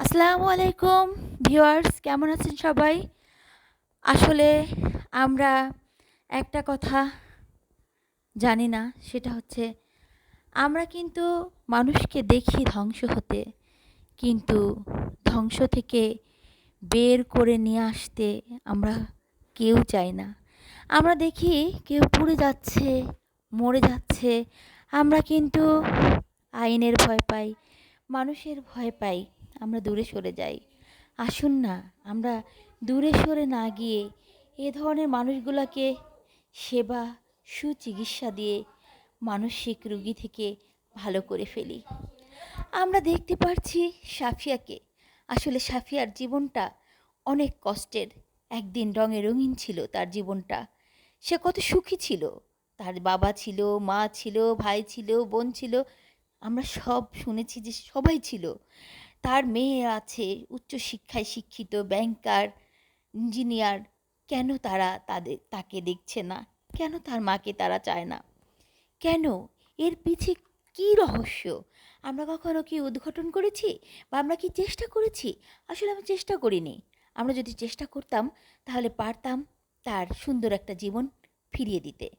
আসসালামু আলাইকুম, ভিউয়ার্স, কেমন আছেন সবাই? আসলে আমরা একটা কথা জানি না, সেটা হচ্ছে আমরা কিন্তু মানুষকে দেখি ধ্বংস হতে, কিন্তু ধ্বংস থেকে বের করে নিয়ে আসতে আমরা কেউ চাই না। আমরা দেখি কেউ পুড়ে যাচ্ছে, মরে যাচ্ছে, আমরা কিন্তু আইনের ভয় পাই, মানুষের ভয় পাই। আমরা দূরে সরে যাই। আসুন না, আমরা দূরে সরে না গিয়ে এ ধরনের মানুষগুলোকে সেবা, সুচিকিৎসা দিয়ে মানসিক রুগী থেকে ভালো করে ফেলি। আমরা দেখতে পারছি সাফিয়াকে। আসলে সাফিয়ার জীবনটা অনেক কষ্টের। একদিন রঙে রঙিন ছিল তার জীবনটা। সে কত সুখী ছিল। তার বাবা ছিল, মা ছিল, ভাই ছিল, বোন ছিল। আমরা সব শুনেছি যে সবাই ছিল। তার মেয়ে আছে, উচ্চশিক্ষায় শিক্ষিত ব্যাংকার ইঞ্জিনিয়ার কেন তারা তাদের, তাকে দেখছে না? কেন তার মাকে তারা চায় না? কেন? এর পিছে কী রহস্য? আমরা কখনো কি উদ্ঘাটন করেছি বা আমরা কি চেষ্টা করেছি? আসলে আমি চেষ্টা করিনি। আমরা যদি চেষ্টা করতাম, তাহলে পারতাম তার সুন্দর একটা জীবন ফিরিয়ে দিতে।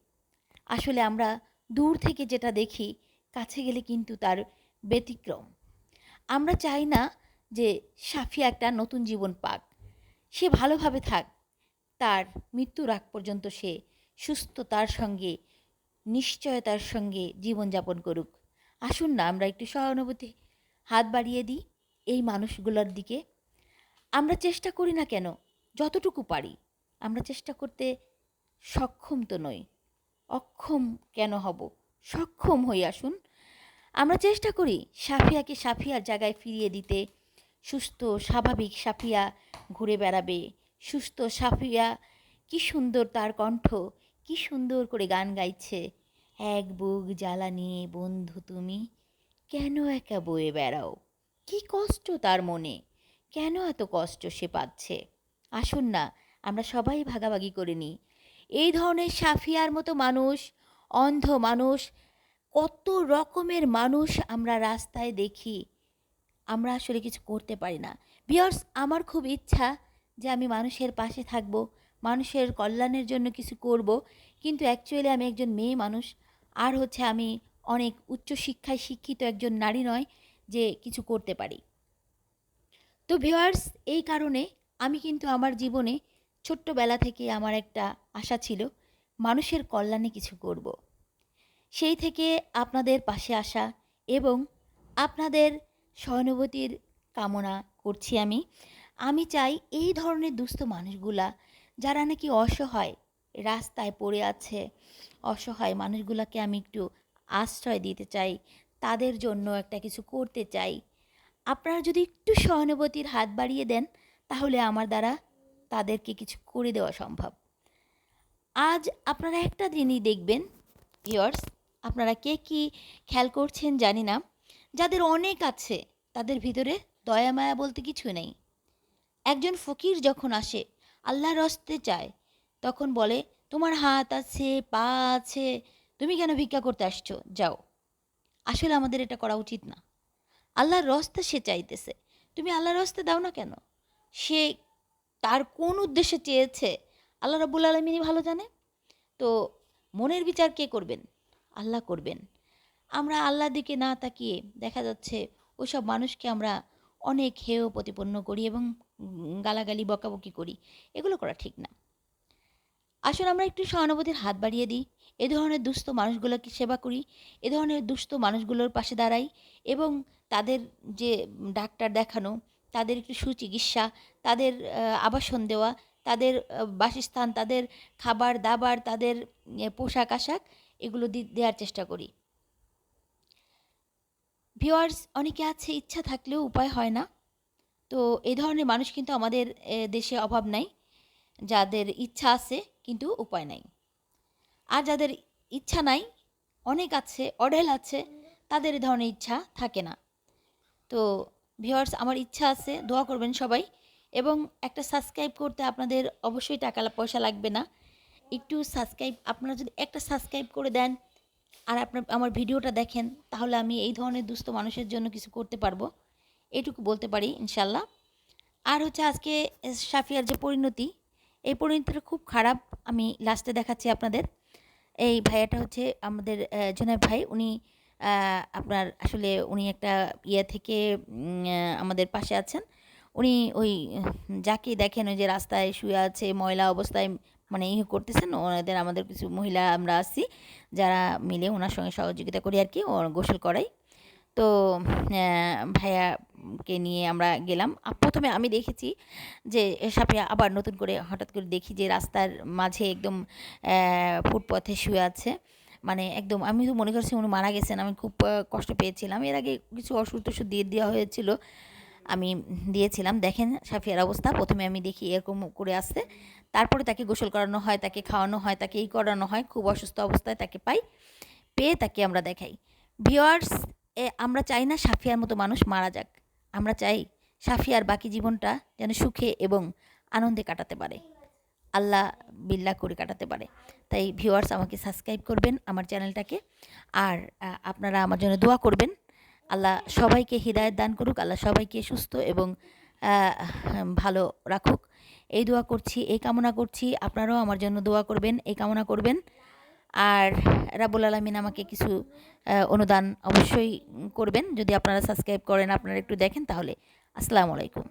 আসলে আমরা দূর থেকে যেটা দেখি, কাছে গেলে কিন্তু তার ব্যতিক্রম। আমরা চাই না যে সাফিয়া একটা নতুন জীবন পাক। সে ভালোভাবে থাক। তার মৃত্যুর আগ পর্যন্ত সে সুস্থতার সঙ্গে, নিশ্চয়তার সঙ্গে জীবনযাপন করুক। আসুন না, আমরা একটু সহানুভূতি। হাত বাড়িয়ে দিই এই মানুষগুলোর দিকে। আমরা চেষ্টা করি না কেন? যতটুকু পারি। আমরা চেষ্টা করতে সক্ষম তো নই। অক্ষম কেন হব? সক্ষম হই, আসুন। আমরা চেষ্টা করি সাফিয়াকে সাফিয়ার জায়গায় ফিরিয়ে দিতে। সুস্থ, স্বাভাবিক সাফিয়া ঘুরে বেড়াবে। সুস্থ সাফিয়া, কি সুন্দর তার কণ্ঠ, কি সুন্দর করে গান গাইছে। এক বুক জ্বালা নিয়ে বন্ধু তুমি, কেন একা বয়ে বেড়াও? কি কষ্ট তার মনে, কেন এত কষ্ট সে পাচ্ছে? আসুন না, আমরা সবাই ভাগাভাগি করে নিই। এই ধরনের সাফিয়ার মতো মানুষ, অন্ধ মানুষ কত রকমের মানুষ আমরা রাস্তায় দেখি, আমরা আসলে কিছু করতে পারি না। বিয়ার্স আমার খুব ইচ্ছা যে আমি মানুষের পাশে থাকব, মানুষের কল্যাণের জন্য কিছু করব, কিন্তু অ্যাকচুয়ালি আমি একজন মেয়ে মানুষ। আর হচ্ছে আমি অনেক উচ্চশিক্ষায় শিক্ষিত একজন নারী নয় যে কিছু করতে পারি। তো ভিওয়ার্স এই কারণে আমি কিন্তু আমার জীবনে ছোট্টবেলা থেকে আমার একটা আশা ছিল, মানুষের কল্যাণে কিছু করব। সেই থেকে আপনাদের পাশে আসা এবং আপনাদের সহানুভূতির কামনা করছি আমি। আমি চাই এই ধরনের দুস্থ মানুষগুলা যারা নাকি অসহায় রাস্তায় পড়ে আছে, অসহায় মানুষগুলাকে আমি একটু আশ্রয় দিতে চাই, তাদের জন্য একটা কিছু করতে চাই। আপনারা যদি একটু সহানুভূতির হাত বাড়িয়ে দেন, তাহলে আমার দ্বারা তাদেরকে কিছু করে দেওয়া সম্ভব। আজ আপনারা একটা দিনই দেখবেন ইয়ার্স আপনারা কে কি খেয়াল করছেন জানি না। যাদের অনেক আছে, তাদের ভিতরে দয়া, মায়া বলতে কিছু নেই। একজন ফকির যখন আসে, আল্লাহর রস্তে চায় তখন বলে, তোমার হাত আছে, পা আছে, তুমি কেন ভিক্ষা করতে আসছো? যাও। আসলে আমাদের এটা করা উচিত না। আল্লাহর রস্তে সে চাইতেছে। তুমি আল্লাহর রস্তে দাও না কেন? সে তার কোন উদ্দেশ্যে চেয়েছে, আল্লাহ রাবুল আলমিনই ভালো জানে। তো মনের বিচার কে করবেন? আল্লাহ করবেন। আমরা আল্লাহর দিকে না তাকিয়ে দেখা যাচ্ছে ওইসব মানুষকে আমরা অনেক হেয় প্রতিপন্ন করি এবং গালাগালি, বকাবকি করি। এগুলো করা ঠিক না। আসলে আমরা একটু সহানুভূতির হাত বাড়িয়ে দিই। এ ধরনের দুস্থ মানুষগুলোকে সেবা করি, এ ধরনের দুস্থ মানুষগুলোর পাশে দাঁড়াই এবং তাদের যে ডাক্তার দেখানো, তাদের একটু সুচিকিৎসা, তাদের আবাসন দেওয়া, তাদের বাসস্থান, তাদের খাবার, দাবার, তাদের পোশাক আশাক এগুলো দেওয়ার চেষ্টা করি। ভিওয়ার্স অনেকে আছে, ইচ্ছা থাকলেও উপায় হয় না। তো এই ধরনের মানুষ কিন্তু আমাদের দেশে অভাব নাই। যাদের ইচ্ছা আছে, কিন্তু উপায় নাই। আর যাদের ইচ্ছা নাই, অনেক আছে, অঢেল আছে, তাদের এ ধরনের ইচ্ছা থাকে না। তো ভিওয়ার্স আমার ইচ্ছা আছে, দোয়া করবেন সবাই। এবং একটা সাবস্ক্রাইব করতে আপনাদের অবশ্যই টাকা পয়সা লাগবে না। একটু সাবস্ক্রাইব আপনারা যদি একটা সাবস্ক্রাইব করে দেন আর আপনার, আমার ভিডিওটা দেখেন, তাহলে আমি এই ধরনের দুস্থ মানুষের জন্য কিছু করতে পারব। এটুকু বলতে পারি ইনশাল্লাহ আর হচ্ছে আজকে সাফিয়ার যে পরিণতি, এই পরিণতিটা খুব খারাপ, আমি লাস্টে দেখাচ্ছি আপনাদের। এই ভাইয়াটা হচ্ছে আমাদের জুনাই ভাই, উনি আপনার আসলে উনি একটা ইয়ে থেকে আমাদের পাশে আছেন। উনি ওই যাকে দেখেন, ওই যে রাস্তায় শুয়ে আছে, ময়লা অবস্থায় মানে ইয়ে করতেছেন। ওনাদের আমাদের কিছু মহিলা আমরা আছি, যারা মিলে ওনার সঙ্গে সহযোগিতা করি আর কি গোসল করাই। তো ভাইয়াকে নিয়ে আমরা গেলাম। প্রথমে আমি দেখেছি যে সাপে আবার নতুন করে হঠাৎ করে দেখি যে রাস্তার মাঝে একদম ফুটপথে শুয়ে আছে। মানে একদম, আমি তো মনে করছি উনি মারা গেছেন, আমি খুব কষ্ট পেয়েছিলাম। এর আগে কিছু টষুধ দিয়ে দেওয়া হয়েছিল। আমি দিয়েছিলাম। দেখেন সাফিয়ার অবস্থা। প্রথমে আমি দেখি এরকম করে আসতে তারপরে তাকে গোসল করানো হয়, তাকে খাওয়ানো হয়, তাকে এই করানো হয়। খুব অসুস্থ অবস্থায় তাকে পাই, পেয়ে তাকে আমরা দেখাই। ভিওয়ার্স এ, আমরা চাই না সাফিয়ার মতো মানুষ মারা যাক। আমরা চাই সাফিয়ার বাকি জীবনটা যেন সুখে এবং আনন্দে কাটাতে পারে। আল্লাহ বিল্লাহ করে কাটাতে পারে। তাই ভিউয়ার্স আমাকে সাবস্ক্রাইব করবেন আমার চ্যানেলটাকে আর আপনারা আমার জন্য দোয়া করবেন। আল্লাহ সবাইকে হৃদায়ত দান করুক, আল্লাহ সবাইকে সুস্থ এবং ভালো রাখুক। এই দোয়া করছি, এই কামনা করছি। আপনারাও আমার জন্য দোয়া করবেন, এই কামনা করবেন। আর রাবুল আলমিন আমাকে কিছু অনুদান অবশ্যই করবেন। যদি আপনারা সাবস্ক্রাইব করেন, আপনারা একটু দেখেন তাহলে। আসসালামু আলাইকুম।